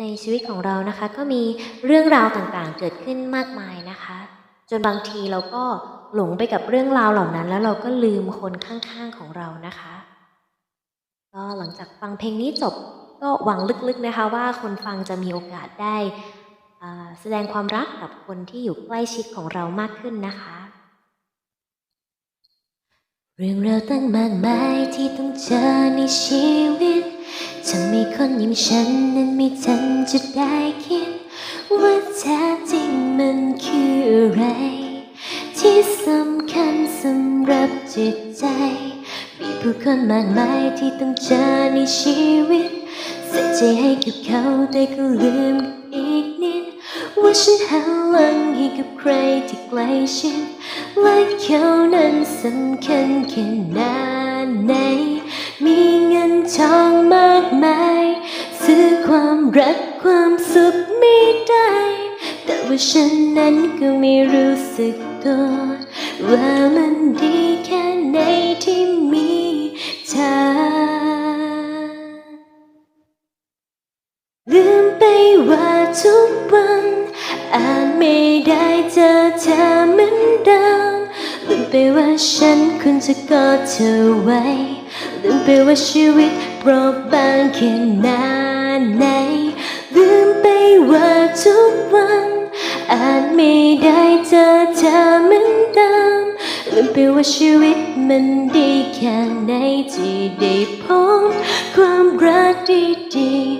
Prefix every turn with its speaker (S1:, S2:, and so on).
S1: ในชีวิตของเรานะคะ ก็มีเรื่องราวต่างๆ เกิดขึ้นมากมายนะคะ จนบางทีเราก็หลงไปกับเรื่องราวเหล่านั้น แล้วเราก็ลืมคนข้างๆของเรานะคะก็หลังจากฟังเพลงนี้จบก็หวังลึกๆนะคะว่าคนฟังจะมีโอกาสได้แสดงความรักกับคนที่อยู่ใกล้ชิดของเรามากขึ้นนะคะ เรื่องราวตั้งมากมายที่ต้องเจอในชีวิต คนอย่างฉันนั้นไม่ทันจะได้คิด ว่าแท้จริงมันคืออะไร ที่สำคัญสำหรับจิตใจ มีผู้คนมากมายที่ต้องเจอในชีวิตใส่ใจให้กับเขาแต่ก็ลืมอีกนิด ว่าฉันหันหลังให้กับใครที่ใกล้ชิดและเขานั้นสำคัญแค่นาไหนมีเงินทอง อความรักความสุขไม่ได้ แต่ว่าฉันนั้นก็ไม่รู้สึกตัวว่ามันดีแค่ไหนที่มีเธอลืมไปว่าทุกวันอาจไม่ได้เจอเธอเหมือนเดิมลืมไปว่าฉันควรจะกอดเธอไว้ลืมไปว่าชีวิต ปราะบางแค่นาไหนลืมไปว่าทุกวัน อาจไม่ได้เจอเธอเหมือนเดิมลืมไปว่าชีวิตมันดีแค่ไหนที่ได้พบความรักดีๆของ